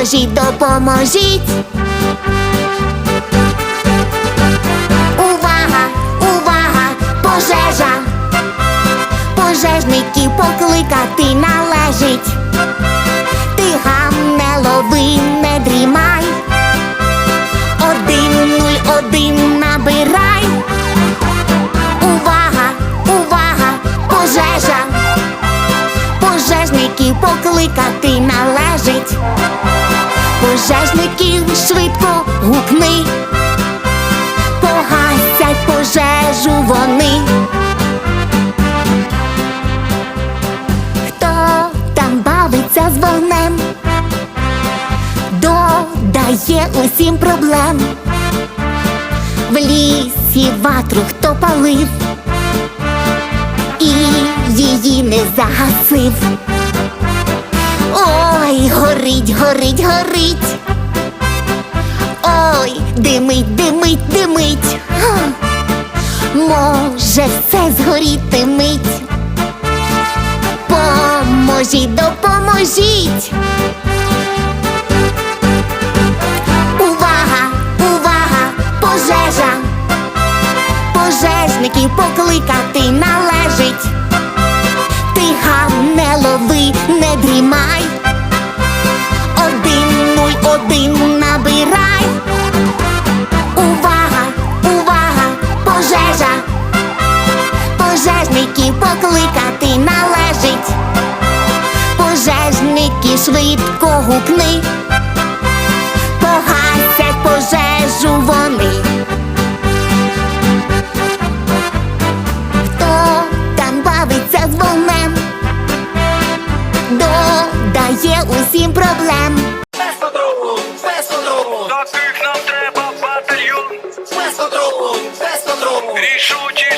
Поможіть, допоможіть. Увага, увага, пожежа. Пожежників покликати належить. Ти гам не лови, не дрімай. Один нуль один набирай. Увага, увага, пожежа. Пожежників покликати належить. Швидко гукни. Погасять пожежу вони. Хто там бавиться з вогнем? Додає усім проблем. В лісі ватру хто палив і її не загасив. Ой, горить, горить, горить. Димить, димить, димить. Може, все згоріти мить. Поможіть, допоможіть. Увага, увага, пожежа. Пожежників покликати належить. Тільки швидко гукни, погасять пожежу вони. Хто там бавиться з вогнем, додає усім проблем. Без патрулу, без патрулу, таких нам треба батальйон. Без патрулу, без патрулу, рішучі.